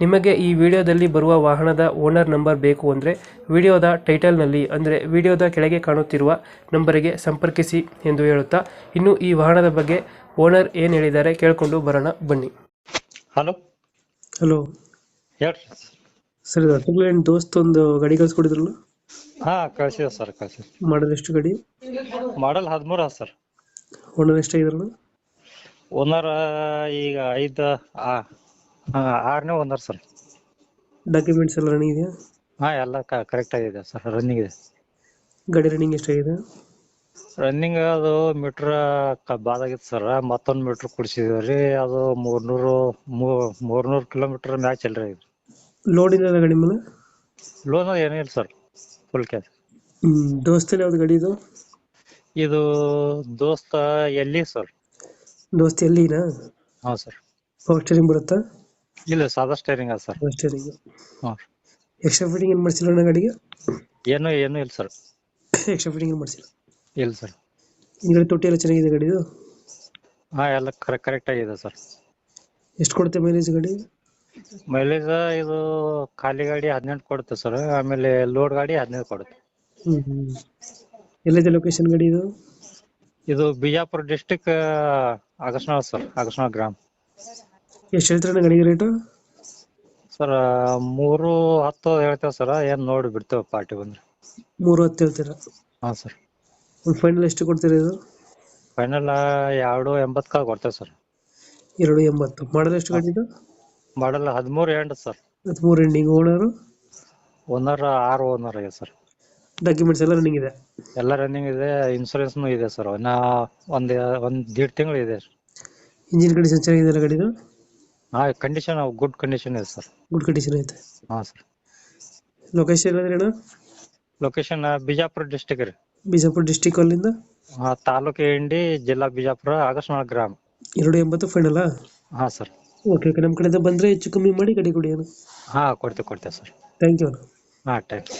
ನಿಮಗೆ ಈ ವಿಡಿಯೋದಲ್ಲಿ ಬರುವ ವಾಹನದ ಓನರ್ ನಂಬರ್ ಬೇಕು ಅಂದರೆ ವಿಡಿಯೋದ ಟೈಟಲ್ನಲ್ಲಿ ಅಂದರೆ ವಿಡಿಯೋದ ಕೆಳಗೆ ಕಾಣುತ್ತಿರುವ ನಂಬರಿಗೆ ಸಂಪರ್ಕಿಸಿ ಎಂದು ಹೇಳುತ್ತಾ ಇನ್ನು ಈ ವಾಹನದ ಬಗ್ಗೆ ಓನರ್ ಏನು ಹೇಳಿದ್ದಾರೆ ಕೇಳಿಕೊಂಡು ಬರೋಣ ಬನ್ನಿ. ಹಲೋ. ಹಲೋ. ಹೇಳ್ರಿ ಸರ್? ದೋಸ್ತ್ ಒಂದು ಗಾಡಿ ಕಳ್ಸಿಕೊಡಿದ್ರಲ್ಲ? ಹಾ ಕಳ್ಸಿದ ಸರ್ ಕಳ್ಸಿದ. ಮಾಡೋದು ಎಷ್ಟು ಗಾಡಿ? ಮಾಡಲ್ ಹದಿಮೂರು ಸರ್. ಓನರ್ ಎಷ್ಟಾಗಿದ್ರಲ್ಲ ಓನರ್ ಈಗ ಐದು ಆರನೇ ಒಂದರ ಸರ್. ಡಾಕ್ಯುಮೆಂಟ್ಸ್ ಎಲ್ಲ ರನ್ನಿಂಗ್ ಇದೆಯಾ? ಹಾಂ ಎಲ್ಲ ಕರೆಕ್ಟ್ ಆಗಿದೆ ಸರ್ ರನ್ನಿಂಗ್ ಇದೆ. ಗಾಡಿ ರನ್ನಿಂಗ್ ಎಷ್ಟಾಗಿದೆ? ರನ್ನಿಂಗ್ ಅದು ಮೀಟ್ರ್ ಬಾದಾಗಿತ್ತು ಸರ್ ಮತ್ತೊಂದು ಮೀಟ್ರ್ ಕುಡಿಸಿದ್ವಿ ಅದು ಮೂರ್ನೂರು ಮೂರ್ನೂರು ಕಿಲೋಮೀಟರ್ ಮ್ಯಾಚ್ ಅಲ್ರಿ ಇದು ಲೋಡ್ ಇಲ್ಲ ಗಾಡಿ ಮೇಲೆ? ಲೋನ್ ಇಲ್ಲ ಸರ್ ಫುಲ್ ಕ್ಯಾಶ್ ದೋಸ್ತಲ್ಲಿ ಯಾವ್ದು ಗಾಡಿ ಇದು? ಇದು ದೋಸ್ತ ಎಲ್ಲಿ ಸರ್? ದೋಸ್ತ ಎಲ್ಲಿನಾ? ಹಾಂ ಸರ್. ಪವರ್ ಸ್ಟೇರಿಂಗ್ ಬರುತ್ತಾ? ಇಲ್ಲ ಸಾದಾ ಸ್ಟೇರಿಂಗ್ ಸರ್ ಸ್ಟೇರಿಂಗ್ ಹಾ. ಎಕ್ಸ್ಟ್ರಾ ಫಿಟ್ಟಿಂಗ್ ಏನು ಮಾಡಿಸಿಲ್ಲ ಅಣ್ಣ ಗಾಡಿಗೆ? ಏನು ಏನು ಇಲ್ಲ ಸರ್ ಎಕ್ಸ್ಟ್ರಾ ಫಿಟ್ಟಿಂಗ್ ಏನು ಮಾಡಿಸಿಲ್ಲ? ಇಲ್ಲ ಸರ್ ಹಿಂದ್ಗಡೆ ತೊಟ್ಟಿ ಎಲ್ಲ ಚೆನ್ನಾಗಿದೆ ಗಾಡಿದು? ಹಾ ಎಲ್ಲ ಕರೆಕ್ಟ್ ಕರೆಕ್ಟ್ ಆಗಿದೆ ಸರ್ ಎಷ್ಟು ಕೊಡುತ್ತೆ ಮೈಲೇಜ್ ಗಾಡಿ? ಮೈಲೇಜ್ ಇದು ಖಾಲಿ ಗಾಡಿ ಹದಿನೆಂಟು ಕೊಡುತ್ತೆ ಸರ್ ಆಮೇಲೆ ಲೋಡ್ ಗಾಡಿ ಹದಿನೈದು ಕೊಡುತ್ತೆ. ಎಲ್ಲಿದೆ ಲೊಕೇಶನ್ ಗಾಡಿ ಇದು? ಇದು ಬಿಜಾಪುರ ಡಿಸ್ಟಿಕ್ ಅಗಸ್ನಾಳ್ ಸರ್ ಅಗಸ್ನಾಳ್ ಗ್ರಾಮ್. ಎಷ್ಟು ಹೇಳ್ತಾರೆ ಗಾಡಿಗೆ ರೇಟು ಸರ್ ಮೂರು ಹತ್ತು ಹೇಳ್ತೇವೆ ಸರ್ ಏನು ನೋಡಿ ಬಿಡ್ತೇವೆ ಪಾರ್ಟಿ ಬಂದ್ರೆ. ಮೂರು ಹತ್ತು ಹೇಳ್ತೀರಾ? ಹಾಂ ಸರ್ ಒಂದು ಫೈನಲ್ ಎಷ್ಟು ಕೊಡ್ತೀರಾ ಇದು? ಫೈನಲ್ ಎರಡು ಎಂಬತ್ಕಾಲ್ ಕೊಡ್ತೇವೆ ಸರ್ ಎರಡು ಎಂಬತ್ತು. ಮಾಡಲ್ ಎಷ್ಟು ಗಾಡಿ ಇದು ಮಾಡಲ್ ಹದಿಮೂರು ಎಂಟು ಸರ್ ಹದಿಮೂರು ಎಂಡಿಂಗ್ ಓನರು ಓನರ್ ಆರು ಓನರ್ ಇದೆ ಸರ್ ಡಾಕ್ಯುಮೆಂಟ್ಸ್ ಎಲ್ಲ ರನ್ನಿಂಗ್ ಇದೆ? ಎಲ್ಲ ರನ್ನಿಂಗ್ ಇದೆ ಇನ್ಸೂರೆನ್ಸ್ನು ಇದೆ ಸರ್ ಇನ್ನ ಒಂದು ಒಂದ್ ದೀಡ್ ತಿಂಗಳು ಇದೆ. ಇಂಜಿನ್ ಕಂಡೀಷನ್ ಚೆನ್ನಾಗಿದೆ ಗಾಡಿದು ಹಾ ಕಂಡೀಷನ್ ಗುಡ್ ಕಂಡೀಷನ್ ಇದೆ ಸರ್. ಗುಡ್ ಕಂಡೀಷನ್ ಐತೆ. ಹಾ ಸರ್. ಲೊಕೇಶನ್ ಎಲ್ಲಂದ್ರೆ ಅಣ್ಣ ಲೊಕೇಶನ್ ಬಿಜಾಪುರ ಡಿಸ್ಟಿಕ್ ರೀ. ಬಿಜಾಪುರ ಡಿಸ್ಟಿಕ್ ಅಲ್ಲಿಂದ? ಹಾ ತಾಲೂಕು ಇಂಡಿ ಜಿಲ್ಲಾ ಬಿಜಾಪುರ ಆಗಸ್ನಾಳ್ ಗ್ರಾಮ. ಎರಡು ಎಂಬತ್ತು ಫೈನಲ್ಲ ಹಾ ಸರ್. ಓಕೆ ಓಕೆ ನಮ್ಮ ಕಡೆಯಿಂದ ಬಂದ್ರೆ ಹೆಚ್ಚು ಕಮ್ಮಿ ಮಾಡಿ ಗಡಿ ಕೊಡಿ ಅಣ್ಣ ಹಾ ಕೊಡ್ತೇವೆ ಕೊಡ್ತೇವೆ ಸರ್. ಥ್ಯಾಂಕ್ ಯು ಅಣ್ಣ. ಹಾ ಥ್ಯಾಂಕ್